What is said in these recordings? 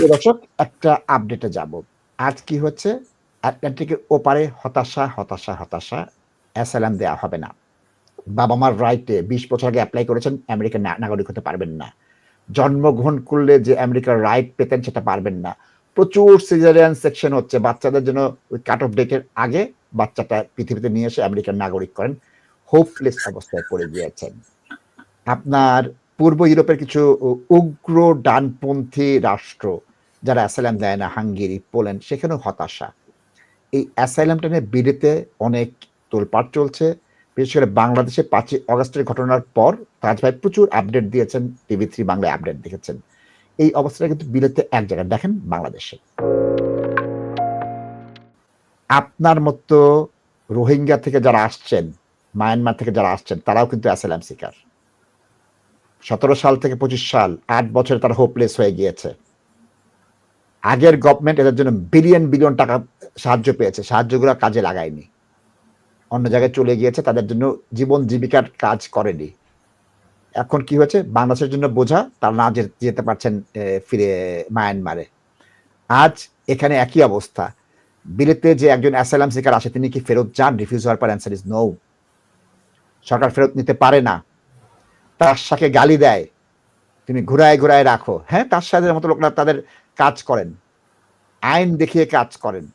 দর্শক, একটা আপডেটে যাব। আজ কি হচ্ছে? আটলান্টিকের ওপারে হতাশা হতাশা হতাশা অ্যাসালাম দেওয়া হবে না। বাবা মার রাইটে বিশ বছর আগে অ্যাপ্লাই করেছেন, আমেরিকার নাগরিক হতে পারবেন না। জন্মগ্রহণ করলে যে আমেরিকার রাইট পেতেন, সেটা পারবেন না। প্রচুর সিজারিয়ান সেকশন হচ্ছে। বাচ্চাদের জন্য ওই কাট অফ ডেটের আগে বাচ্চাটা পৃথিবীতে নিয়ে এসে আমেরিকার নাগরিক করেন। হোপলেস অবস্থায় পড়ে গিয়েছেন। আপনার পূর্ব ইউরোপের কিছু উগ্র ডানপন্থী রাষ্ট্র যারা অ্যাসাইলাম দেয় না, হাঙ্গেরি, পোল্যান্ড, সেখানেও হতাশা। এই অ্যাসাইলামটা নিয়ে বিলেতে অনেক তোলপাড় চলছে। বিশেষ করে বাংলাদেশে পাঁচই অগস্টের ঘটনার পর তাজ ভাই প্রচুর আপডেট দিয়েছেন, টিভি থ্রি বাংলায় আপডেট দেখেছেন। এই অবস্থাটা কিন্তু বিলেতে এক জায়গায়। দেখেন বাংলাদেশে। আপনার মতো রোহিঙ্গা থেকে যারা আসছেন, মায়ানমার থেকে যারা আসছেন, তারাও কিন্তু অ্যাসাইলাম শিকার। সতেরো সাল থেকে পঁচিশ সাল আট বছরে তারা হোপলেস হয়ে গিয়েছে। আগের গভর্নমেন্ট এদের জন্য বিলিয়ন বিলিয়ন টাকা সাহায্য পেয়েছে। সাহায্যগুলো কাজে লাগায়নি। অন্য জায়গায় চলে গিয়েছে, তাদের জন্য জীবন জীবিকার কাজ করেনি। এখন কি হয়েছে? বাংলাদেশের জন্য বোঝা, তারা না যেতে পারছেন ফিরে মায়ানমারে। আজ এখানে একই অবস্থা। বিলেতে যে একজন অ্যাসাইলাম শিকার আসে, তিনি কি ফেরত যান? রিফিউজ হওয়ার পর অ্যান্সার ইজ নো সরকার ফেরত নিতে পারে না। তার সাথে গালি দেয়। তুমি ঘুরায় ঘুরায় রাখো। হ্যাঁ তার সাথে মতো লোকরা তাদের কাজ করেন। আইন দেখিয়ে কাজ করেন।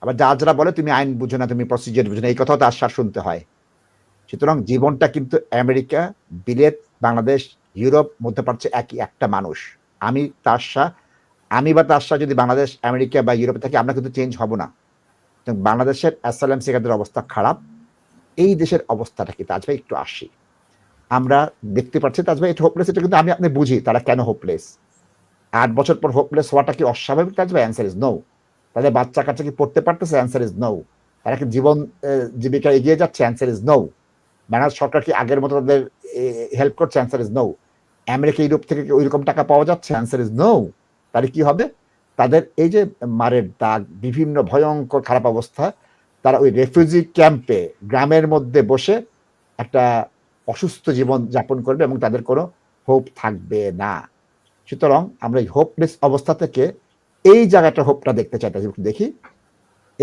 আবার যারা বলে, তুমি আইন বুঝো না, তুমি প্রসিজিয়ার বুঝো না। এই কথাও তার শ্বাস শুনতে হয়। সুতরাং জীবনটা কিন্তু আমেরিকা, বিলেত, বাংলাদেশ, ইউরোপ, মধ্যপ্রাচ্যে একই একটা মানুষ। আমি তার শাহ আমি বা তার শাহ যদি বাংলাদেশ, আমেরিকা বা ইউরোপে থাকি, আমরা কিন্তু চেঞ্জ হব না। বাংলাদেশের অ্যাসালাম শিকারদের অবস্থা খারাপ। এই দেশের অবস্থাটা কি তাজ একটু আসি। আমরা দেখতে পাচ্ছি তাজ ভাই এটা হোপলেস এটা কিন্তু আমি আপনি বুঝি, তারা কেন হোপলেস আট বছর পর হোপলেস হওয়াটা কি অস্বাভাবিক? তাজ ভাই অ্যান্সার ইজ নো তাদের বাচ্চা কাচ্চা কি পড়তে পারতেছে? অ্যান্সার ইজ নো তারা কি জীবন জীবিকা এগিয়ে যাচ্ছে? অ্যান্সার ইজ নো বাংলাদেশ সরকার কি আগের মতো তাদের হেল্প করছে? Answer is no America, Europe থেকে কি ওইরকম টাকা পাওয়া যাচ্ছে? অ্যান্সার ইজ নো তাহলে কি হবে? তাদের এই যে মারের দাগ, বিভিন্ন ভয়ঙ্কর খারাপ অবস্থা, তারা ওই রেফিউজি ক্যাম্পে গ্রামের মধ্যে বসে একটা অসুস্থ জীবন যাপন করবে এবং তাদের কোনো হোপ থাকবে না। সুতরাং আমরা এই হোপলেস অবস্থা থেকে এই জায়গাটা হোপটা দেখতে চাই একটু দেখি।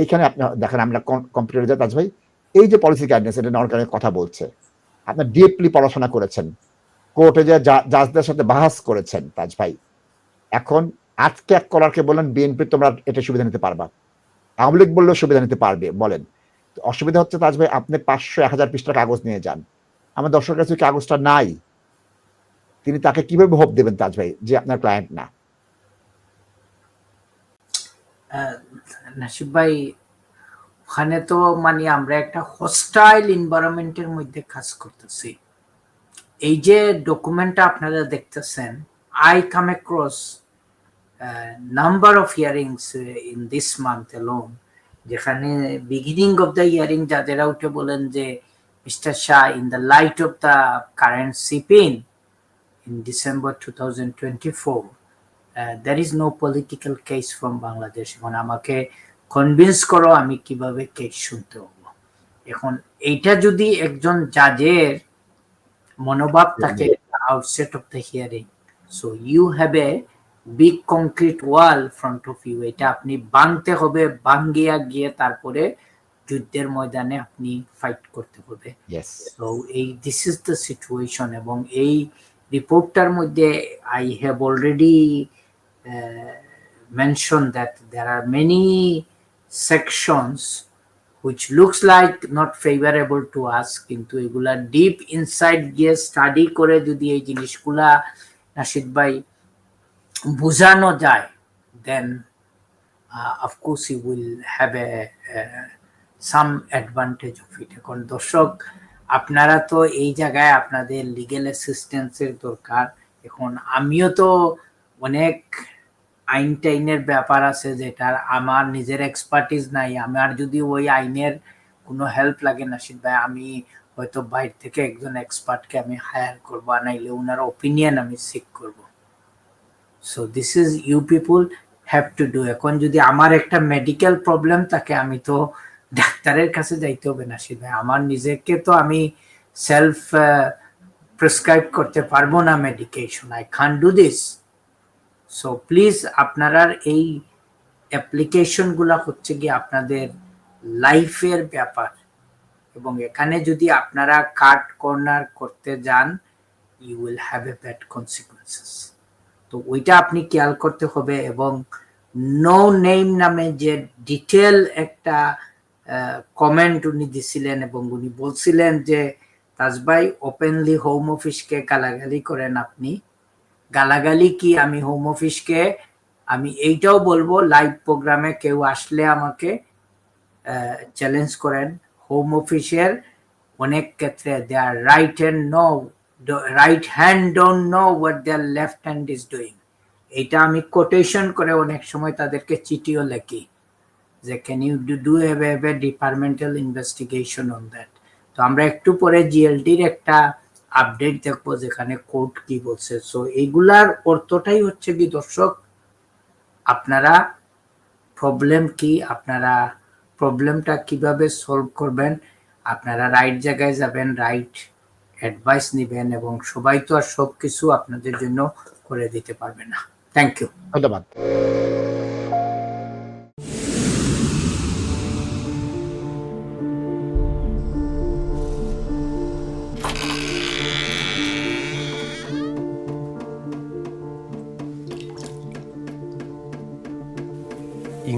এইখানে আপনি দেখেন, আমরা কম্পিউটারে যা তাজ ভাই এই যে পলিসি গাইডেন্স এটা নেওয়ার কারণে কথা বলছে। আপনার ডিপলি পড়াশোনা করেছেন। কোর্টে যে জাজদের সাথে বাহাস করেছেন তাজ ভাই এখন আজকে এক কলারকে বলেন বিএনপি তোমরা এটা সুবিধা নিতে পারবা। আওয়ামী লীগ বললেও সুবিধা নিতে পারবে, বলেন। অসুবিধা হচ্ছে তাজ ভাই আপনি পাঁচশো, এক হাজার পৃষ্ঠা কাগজ নিয়ে যান। আমার দর্শকের কাছে কাগজটা নাই। তিনি তাকে কীভাবে হোপ দেবেন তাজ ভাই, যে আপনার ক্লায়েন্ট না? নাসিব ভাই, ওখানে তো মানে আমরা একটা হস্টাইল এনভায়রনমেন্টের মধ্যে কাজ করতেছি। এই যে ডকুমেন্টটা আপনারা দেখতেছেন I come across number of hearings in this month alone যেখানে বিগিনিং অফ দ্য ইয়ারিং যাদের উঠে বলেন যে in the light of the current CPIN in December two thousand twenty four there is no political case from Bangladesh এখন আমাকে convince করো আমি কীভাবে কেস শুনতে হব এখন এইটা যদি একজন জাজের মনোভাব থাকে outset of the hearing so you have a big concrete wall front of you এটা আপনি ভাঙতে হবে ভাঙ্গিয়া গিয়ে তারপরে যুদ্ধের ময়দানে আপনি ফাইট করতে হবে। তো এই দিস ইজ দ্য সিচুয়েশন এবং এই রিপোর্টটার মধ্যে I have already mentioned that there are many sections which looks like not favorable to us কিন্তু এগুলা ডিপ ইনসাইড গিয়ে স্টাডি করে যদি এই জিনিসগুলা নাসিদ ভাই বোঝানো যায় then of course you will have a some advantage of it এখন দর্শক, আপনারা তো এই জায়গায় আপনাদের লিগেল অ্যাসিস্ট্যান্সের দরকার। এখন আমিও তো অনেক আইন টাইনের ব্যাপার আছে যেটার আমার নিজের এক্সপার্টিস নাই। আমার যদি ওই আইনের কোনো হেল্প লাগে নাসিদ ভাই, আমি হয়তো বাইরে থেকে একজন এক্সপার্টকে আমি হায়ার করব, নাইলে ওনার ওপিনিয়ন আমি সিক করব। So this is you people have to do এখন যদি আমার একটা মেডিকেল প্রবলেম থাকে, আমি তো ডাক্তারের কাছে যাইতে হবে নাসিদ ভাই। আমার নিজেকে তো আমি সেলফ প্রেসক্রাইব করতে পারব না medication I can't do this so please আপনারা এই অ্যাপ্লিকেশনগুলো হচ্ছে কি আপনাদের লাইফের ব্যাপার। এবং এখানে যদি আপনারা কাট কর্নার করতে যান you will have a bad consequences তো ওইটা আপনি খেয়াল করতে হবে এবং নো নেম নামে যে ডিটেল একটা কমেন্ট উনি দিছিলেন এবং উনি বলছিলেন যে, তাজবাই ওপেনলি হোম অফিসকে গালাগালি করেন আপনি। গালাগালি কি আমি হোম অফিসকে আমি এইটাও বলব লাইভ প্রোগ্রামে কেউ আসলে আমাকে চ্যালেঞ্জ করেন। হোম অফিসের অনেক ক্ষেত্রে they are right hand know right hand don't know what their left hand is doing এটা আমি কোটেশন করে অনেক সময় তাদেরকে চিঠিও লেখি। যে can you do have have a departmental investigation on that তো আমরা একটু পরে জিএলডির একটা আপডেট দেখব যেখানে কোর্ট কি বলছে। সো এইগুলার অর্থটাই হচ্ছে কি দর্শক, আপনারা প্রবলেম কি, আপনারা প্রবলেমটা কীভাবে সলভ করবেন, আপনারা রাইট জায়গায় যাবেন রাইট অ্যাডভাইস নেবেন এবং সবাই তো আর সব কিছু আপনাদের জন্য করে দিতে পারবে না। থ্যাংক ইউ ধন্যবাদ।